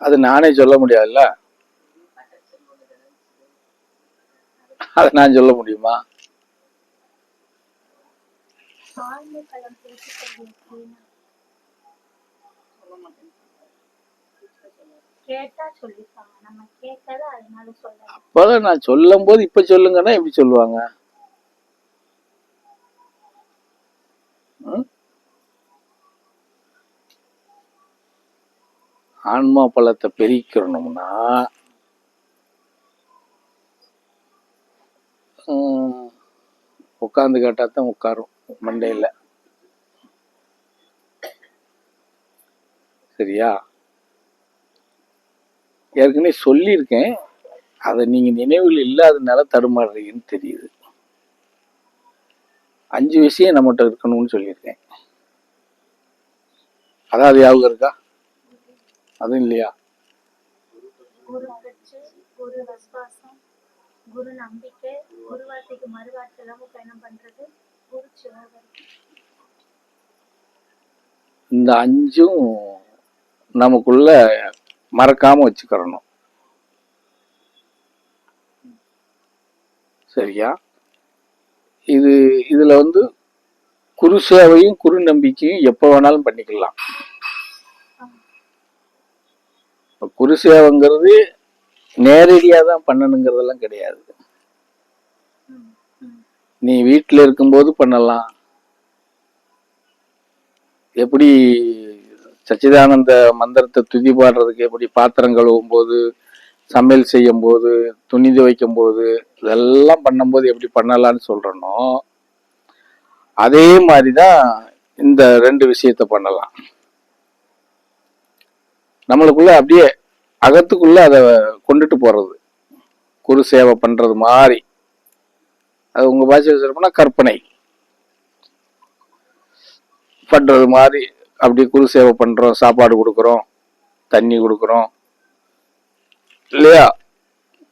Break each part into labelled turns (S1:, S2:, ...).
S1: அது நானே சொல்ல முடியாதுல்ல? அதை நான் சொல்ல முடியுமா? அப்பதான் நான் சொல்லும் போது இப்ப சொல்லுங்கன்னா எப்படி சொல்லுவாங்க? ஆன்மா பழத்தை பெருக்கணும்னா உட்காந்து கேட்டால் தான் உட்காரும் மண்டையில். சரியா? ஏற்கனவே சொல்லியிருக்கேன் அதை நீங்கள் நினைவில் இல்லாதனால தடுமாறுறீங்கன்னு தெரியுது. அஞ்சு விஷயம் நம்மகிட்ட இருக்கணும்னு சொல்லியிருக்கேன். அதான் அது ஞாபகம் இருக்கா? அதுவும் இல்லையா?
S2: குரு பற்று குரு விசுவாசம் குரு நம்பிக்கை குரு வார்த்தைக்கு மறு வார்த்தை இல்லாம பயணம் பண்றது. குரு சிவகர்
S1: இந்த அஞ்சும் நமக்குள்ள மறக்காம வச்சுக்கிறணும். சரியா? இது இதுல வந்து குரு சேவையும் குரு நம்பிக்கையும் எப்போ வேணாலும் பண்ணிக்கலாம். இப்போ குருசேவைங்கிறது நேரடியாக தான் பண்ணணுங்கிறதெல்லாம் கிடையாது. நீ வீட்டில் இருக்கும்போது பண்ணலாம். எப்படி சச்சிதானந்த மந்திரத்தை துதி பாடுறதுக்கு எப்படி பாத்திரம் கழுவும் போது சமையல் செய்யும் போது துணி துவைக்கும் போது இதெல்லாம் பண்ணும்போது எப்படி பண்ணலாம்னு சொல்றனோ அதே மாதிரி தான் இந்த ரெண்டு விஷயத்த பண்ணலாம். நம்மளுக்குள்ள அப்படியே அகத்துக்குள்ள அதை கொண்டுட்டு போறது. குரு சேவை பண்றது மாதிரி. அது உங்க பாஷையில் சொல்லணும்னா கற்பனை. பண்றது மாதிரி அப்படி குரு சேவை பண்றோம் சாப்பாடு கொடுக்குறோம் தண்ணி கொடுக்குறோம். இல்லையா?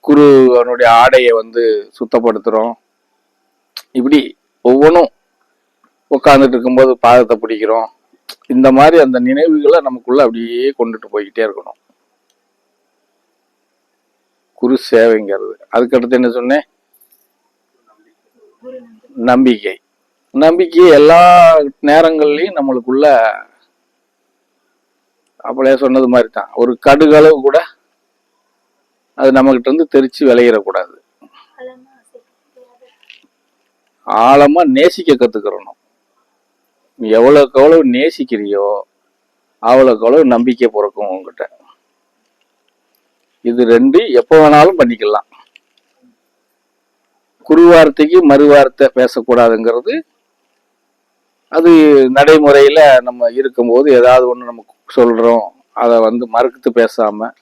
S1: குரு அவனுடைய ஆடையை வந்து சுத்தப்படுத்துறோம். இப்படி ஒவ்வொன்றும் உட்காந்துட்டு இருக்கும்போது பாதத்தை பிடிக்கிறோம். இந்த மாதிரி அந்த நினைவுகளை நமக்குள்ள அப்படியே கொண்டுட்டு போய்கிட்டே இருக்கணும். குரு சேவைங்கிறது. அதுக்கடுத்து என்ன சொன்னேன்?
S2: நம்பிக்கை.
S1: நம்பிக்கை எல்லா நேரங்கள்லயும் நம்மளுக்குள்ள அப்படியே சொன்னது மாதிரி தான் ஒரு கடுகளவு கூட அது நம்மகிட்ட இருந்து தெரிச்சு விளையிடக்கூடாது ஆழமா நேசிக்க கத்துக்கிறணும். நீ எவ்வளவுக்கு எவ்வளவு நேசிக்கிறியோ அவ்வளோக்கு அவ்வளவு நம்பிக்கை பிறக்கும் உங்ககிட்ட இது ரெண்டு எப்போ வேணாலும் பண்ணிக்கலாம். குருவார்த்தைக்கு மறுவார்த்தை பேசக்கூடாதுங்கிறது அது நடைமுறையில் நம்ம இருக்கும்போது ஏதாவது ஒன்று நம்ம சொல்கிறோம் அதை வந்து மறுத்து பேசாமல்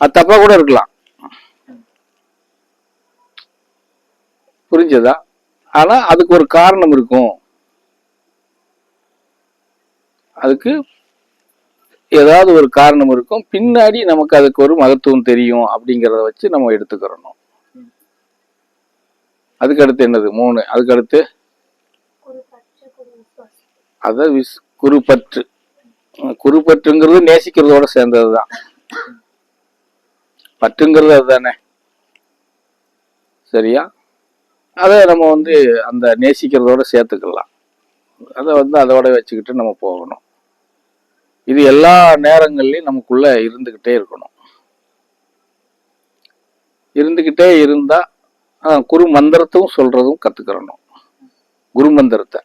S1: அது தப்பாக கூட இருக்கலாம். புரிஞ்சதா? ஆனால் அதுக்கு ஒரு காரணம் இருக்கும். அதுக்கு ஏதாவது ஒரு காரணம் இருக்கும். பின்னாடி நமக்கு அதுக்கு ஒரு மகத்துவம் தெரியும் அப்படிங்கிறத வச்சு நம்ம எடுத்துக்கிறணும். அதுக்கு அடுத்து என்னது? மூணு.
S2: அதுக்கடுத்து?
S1: அத விஸ் குருப்பற்று குருப்பற்றுங்கிறது நேசிக்கிறதோட சேர்ந்ததுதான். பற்றுங்கிறது அதுதானே. சரியா? அதை நம்ம வந்து அந்த நேசிக்கிறதோட சேர்த்துக்கலாம். அதை வந்து அதோட வச்சுக்கிட்டு நம்ம போகணும். இது எல்லா நேரங்கள்லையும் நமக்குள்ள இருந்துக்கிட்டே இருக்கணும். இருந்துகிட்டே இருந்தா ஆஹ், குரு மந்திரத்தும் சொல்றதும் கத்துக்கிறணும். குரு மந்திரத்தை.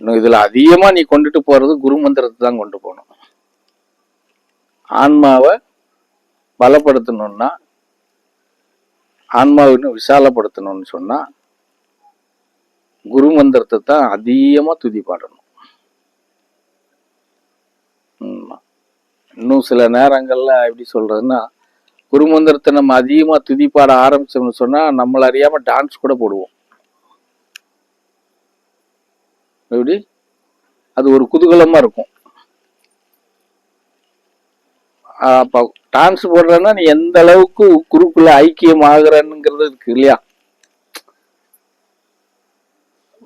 S1: இன்னும் இதுல அதிகமா நீ கொண்டுட்டு போறது குரு மந்திரத்தை தான் கொண்டு போகணும். ஆன்மாவை பலப்படுத்தணும்னா ஆன்மாவை இன்னும் விசாலப்படுத்தணும்னு சொன்னா குரு மந்திரத்தை தான் அதிகமா துதி பாடணும் இன்னும் சில நேரங்களில் எப்படி சொல்கிறதுன்னா குருமந்திரத்தை நம்ம அதிகமாக துதிப்பாட ஆரம்பித்தோம்னு சொன்னால் நம்மளை அறியாமல் டான்ஸ் கூட போடுவோம். எப்படி? அது ஒரு குதூகலமாக இருக்கும். அப்போ டான்ஸ் போடுறேன்னா நீ எந்த அளவுக்கு குருக்குள்ள ஐக்கியம் ஆகிறன்னுங்கிறது இருக்கு இல்லையா?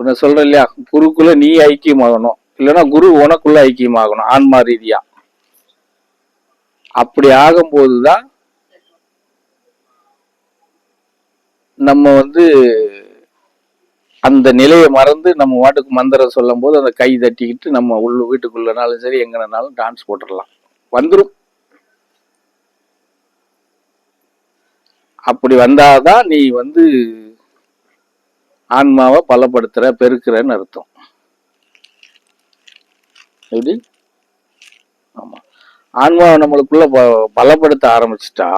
S1: நான் சொல்கிறேன் இல்லையா? குருக்குள்ள நீ ஐக்கியமாகணும். இல்லைன்னா குரு உனக்குள்ள ஐக்கியமாகணும் ஆன்மா ரீதியா. அப்படி ஆகும்போது தான் நம்ம வந்து அந்த நிலையை மறந்து நம்ம வாட்டுக்கு மந்திரம் சொல்லும் போது அந்த கை தட்டிக்கிட்டு நம்ம உள்ள வீட்டுக்குள்ளனாலும் சரி எங்கனாலும் டான்ஸ் போட்டுடலாம். வந்துடும் அப்படி வந்தாதான் நீ வந்து ஆன்மாவை பலப்படுத்துற பெருக்கிறன்னு அர்த்தம். எப்படி? ஆமா. ஆன்மாவை நம்மளுக்குள்ள ப- பலப்படுத்த ஆரம்பிச்சிட்டா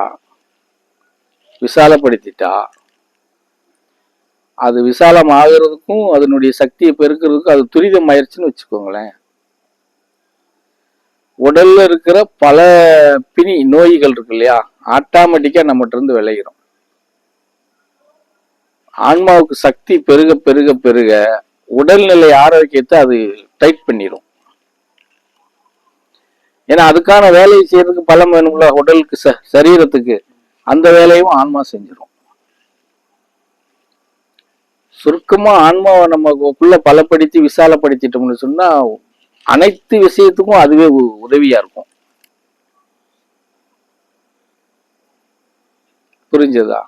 S1: விசாலப்படுத்திட்டா அது விசாலம் ஆகிறதுக்கும் அதனுடைய சக்தியை பெருக்கிறதுக்கும் அது துரிதம் ஆயிடுச்சுன்னு வச்சுக்கோங்களேன். உடல்ல இருக்கிற பல பிணி நோய்கள் இருக்கு இல்லையா? ஆட்டோமேட்டிக்கா நம்மகிட்ட இருந்து விளையிடும் ஆன்மாவுக்கு சக்தி பெருக பெருக பெருக உடல்நிலை ஆரோக்கியத்தை அது டைட் பண்ணிடும் ஏன்னா அதுக்கான வேலையை செய்யறதுக்கு பலம் வேணும்ல உடலுக்கு ச சரீரத்துக்கு. அந்த வேலையும் ஆன்மா செஞ்சிடும் சுருக்கமா ஆன்மாவை நமக்குள்ள பலப்படுத்தி விசாலப்படுத்திட்டோம்னு சொன்னா அனைத்து விஷயத்துக்கும் அதுவே உ- உதவியா இருக்கும். புரிஞ்சதா?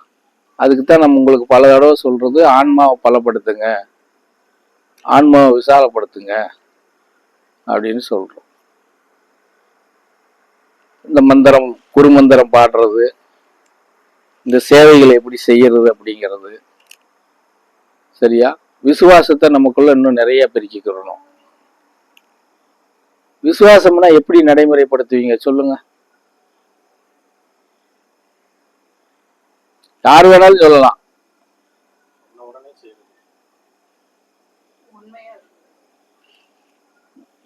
S1: அதுக்கு தான் நம்ம உங்களுக்கு பல தடவை சொல்றது ஆன்மாவை பலப்படுத்துங்க. ஆன்மாவை விசாலப்படுத்துங்க. அப்படின்னு சொல்றோம். இந்த மந்திரம் குருமந்திரம் பாடுறது இந்த சேவைகளை எப்படி செய்யறது அப்படிங்கிறது. சரியா? விசுவாசத்தை நமக்குள்ள இன்னும் நிறைய பெருக்கிக்கிறணும். விசுவாசம்னா எப்படி நடைமுறைப்படுத்துவீங்க? சொல்லுங்க. யார் வேணாலும் சொல்லலாம்.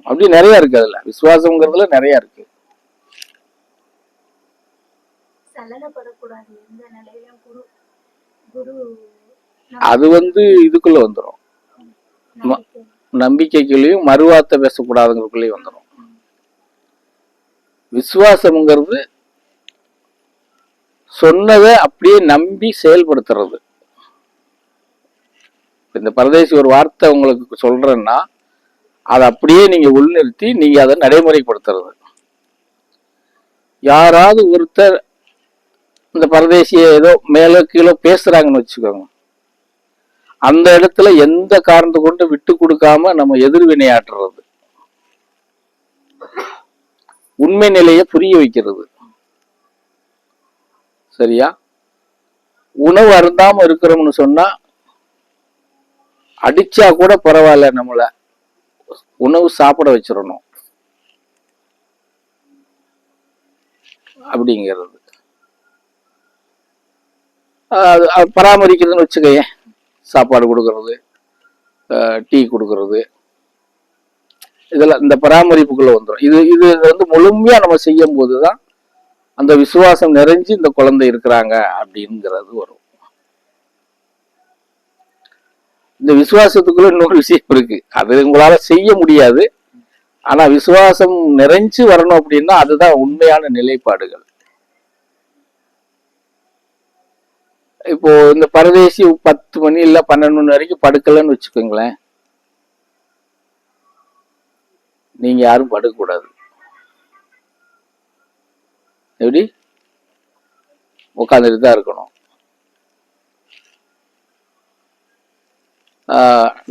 S1: அப்படி நிறைய இருக்கு அதுல. விசுவாசம்ங்கிறதுல நிறைய இருக்கு.
S2: சலனப்படக்கூடாது எந்த நிலையிலும் குரு குரு
S1: அது வந்து இதுக்குள்ள வந்துடும்
S2: நம்பிக்கை.
S1: நம்பிக்கைக்குள்ளேயும் மறுவார்த்தை பேசக்கூடாதுங்கிறதுக்குள்ளேயும் வந்துடும் விசுவாசம்ங்கிறது சொன்னதை அப்படியே நம்பி செயல்படுத்துறது. இந்த பரதேசி ஒரு வார்த்தை உங்களுக்கு சொல்றேன்னா அதை அப்படியே நீங்க உள்நிறுத்தி நீங்க அதை நடைமுறைப்படுத்துறது. யாராவது ஒருத்தர் இந்த பரதேசிய ஏதோ மேலோ கீழே பேசுறாங்கன்னு வச்சுக்கோங்க. அந்த இடத்துல எந்த காரணத்தை கொண்டு விட்டு கொடுக்காம நம்ம எதிர்வினையாற்றுறது உண்மை நிலையை புரிய வைக்கிறது. சரியா? உணவு அருந்தாம இருக்கிறோம்னு சொன்னா அடிச்சா கூட பரவாயில்ல நம்மள. உணவு சாப்பிட வச்சிடணும். அப்படிங்கிறது. பராமரிக்கிறதுன்னு வச்சுக்கையே சாப்பாடு கொடுக்கறது டீ கொடுக்கறது. இதெல்லாம் இந்த பராமரிப்புக்குள்ள வந்துடும் இது இது வந்து முழுமையா நம்ம செய்யும் போது தான் அந்த விசுவாசம் நிறைஞ்சு இந்த குழந்தை இருக்கிறாங்க அப்படிங்கிறது வரும். இந்த விசுவாசத்துக்குள்ள இன்னொரு விஷயம் இருக்கு. அது உங்களால செய்ய முடியாது. ஆனா விசுவாசம் நிறைஞ்சு வரணும் அப்படின்னா அதுதான் உண்மையான நிலைப்பாடுகள். இப்போ இந்த பரதேசி பத்து மணி இல்ல பன்னெண்டு மணி வரைக்கும் படுக்கலன்னு வச்சுக்கோங்களேன். நீங்க யாரும் படுக்க கூடாது எப்படி? உட்காந்துட்டு தான் இருக்கணும்.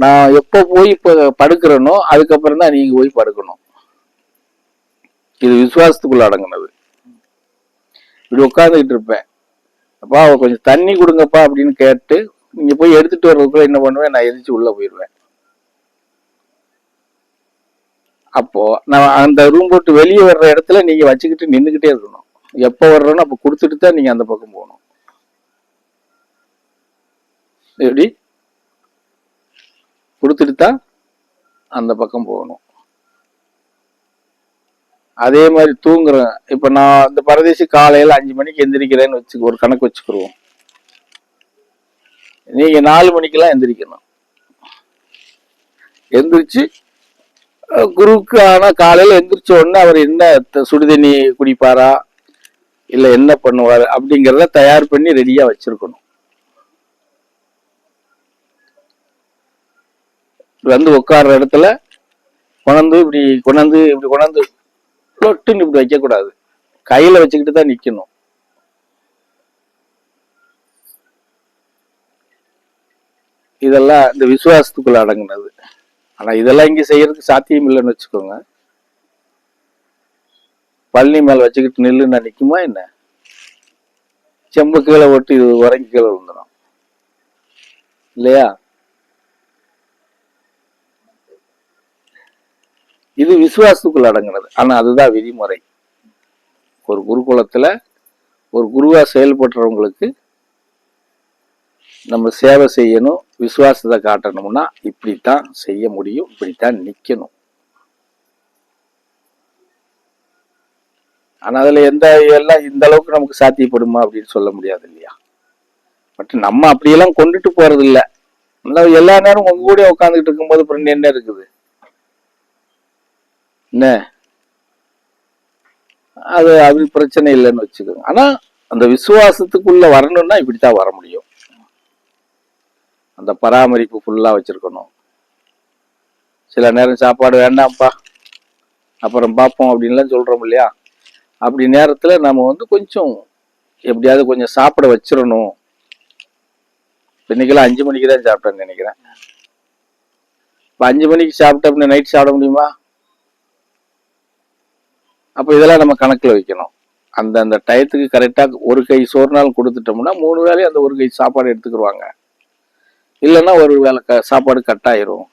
S1: நான் எப்போ போய் இப்போ படுக்கிறேனோ அதுக்கப்புறம் தான் நீங்க போய் படுக்கணும். இது விசுவாசத்துக்குள்ள அடங்குனது. இப்படி உட்காந்துக்கிட்டு இருப்பேன். அப்பா கொஞ்சம் தண்ணி கொடுங்கப்பா அப்படின்னு கேட்டு நீங்க போய் எடுத்துட்டு வர்றதுக்குள்ள என்ன பண்ணுவேன்? நான் எதிர்த்து உள்ள போயிடுவேன். அப்போ நான் அந்த ரூம் போட்டு வெளியே வர்ற இடத்துல நீங்க வச்சுக்கிட்டு நின்றுக்கிட்டே இருக்கணும். எப்போ வர்றோன்னு அப்போ கொடுத்துட்டு தான் நீங்க அந்த பக்கம் போகணும். எப்படி? கொடுத்துட்டு தான் அந்த பக்கம் போகணும். அதே மாதிரி தூங்குறேன். இப்போ நான் இந்த பரதேசி காலையில் அஞ்சு மணிக்கு எந்திரிக்கிறேன்னு வச்சு ஒரு கணக்கு வச்சுக்கிருவோம். நீங்கள் நாலு மணிக்கெல்லாம் எந்திரிக்கணும். எந்திரிச்சு அஹ், குருவுக்கு ஆனா எந்திரிச்ச உடனே அவர் என்ன த- சுடுதண்ணி குடிப்பாரா? இல்லை என்ன பண்ணுவார்? அப்படிங்கிறத தயார் பண்ணி ரெடியாக வச்சுருக்கணும். வந்து உட்கார்ற இடத்துல கொண்டாந்து இப்படி கொண்டாந்து இப்படி கொண்டாந்து லொட்டுன்னு இப்படி வைக்கக்கூடாது. கையில வச்சுக்கிட்டு தான் நிக்கணும். இதெல்லாம் இந்த விசுவாசத்துக்குள்ள அடங்குனது. ஆனா இதெல்லாம் இங்க செய்யறதுக்கு சாத்தியம் இல்லைன்னு வச்சுக்கோங்க. பழனி மேல வச்சுக்கிட்டு நில்லுன்னா நிக்குமா என்ன? செம்பு கீழே ஒட்டி இது உறங்கி கீழே விழுந்துடும் இல்லையா? இது விசுவாசத்துக்குள் அடங்குனது. ஆனால் அதுதான் விதிமுறை. ஒரு குருகுலத்தில் ஒரு குருவாக செயல்படுறவங்களுக்கு நம்ம சேவை செய்யணும் விசுவாசத்தை காட்டணும்னா இப்படித்தான் செய்ய முடியும் இப்படித்தான் நிற்கணும் ஆனால் அதில் எந்த எல்லாம் இந்த அளவுக்கு நமக்கு சாத்தியப்படுமா அப்படின்னு சொல்ல முடியாது இல்லையா? பட் நம்ம அப்படியெல்லாம் கொண்டுட்டு போறது இல்லை எல்லா நேரம் உங்க கூட உட்காந்துக்கிட்டு இருக்கும்போது அப்புறம் என்ன இருக்குது? என்ன? அது அது பிரச்சனை இல்லைன்னு வச்சுக்கோங்க. ஆனா அந்த விசுவாசத்துக்குள்ள வரணும்னா இப்படித்தான் வர முடியும். அந்த பராமரிப்பு ஃபுல்லாக வச்சிருக்கணும். சில நேரம் சாப்பாடு வேண்டாம்ப்பா. அப்புறம் பார்ப்போம் அப்படின்லாம் சொல்றோம் இல்லையா? அப்படி நேரத்தில் நம்ம வந்து கொஞ்சம் எப்படியாவது கொஞ்சம் சாப்பிட வச்சிடணும் இன்னைக்கெல்லாம் அஞ்சு மணிக்கு தான் சாப்பிட்டேன்னு நினைக்கிறேன். இப்போ அஞ்சு மணிக்கு சாப்பிட்ட நைட் சாப்பிட முடியுமா? அப்போ இதெல்லாம் நம்ம கணக்கில் வைக்கணும். அந்த அந்த டயத்துக்கு கரெக்டாக ஒரு கை சோறு நாள் கொடுத்துட்டோம்னா மூணு வேளையும் அந்த ஒரு கை சாப்பாடு எடுத்துக்கிடுவாங்க இல்லைன்னா ஒரு வேளை க சாப்பாடு கட் ஆயிரும்.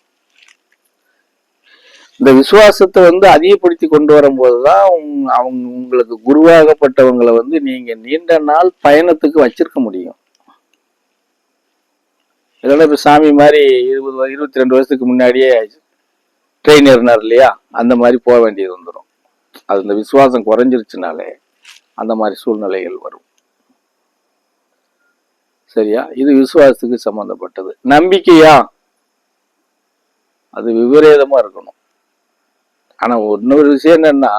S1: இந்த விசுவாசத்தை வந்து அதிகப்படுத்தி கொண்டு வரும்போது தான் அவங்க உங்களுக்கு குருவாகப்பட்டவங்களை வந்து நீங்கள் நீண்ட நாள் பயணத்துக்கு வச்சிருக்க முடியும். இல்லைன்னா இப்போ சாமி மாதிரி இருபது இருபத்தி ரெண்டு வருஷத்துக்கு முன்னாடியே ட்ரெயின் ஏறினார் இல்லையா? அந்த மாதிரி போக வேண்டியது வந்துடும் அது இந்த விசுவாசம் குறைஞ்சிருச்சுனாலே அந்த மாதிரி சூழ்நிலைகள் வரும். சரியா? இது விசுவாசத்துக்கு சம்பந்தப்பட்டது. நம்பிக்கையா? அது விபரீதமா இருக்கணும். ஆனா இன்னொரு விஷயம் என்னன்னா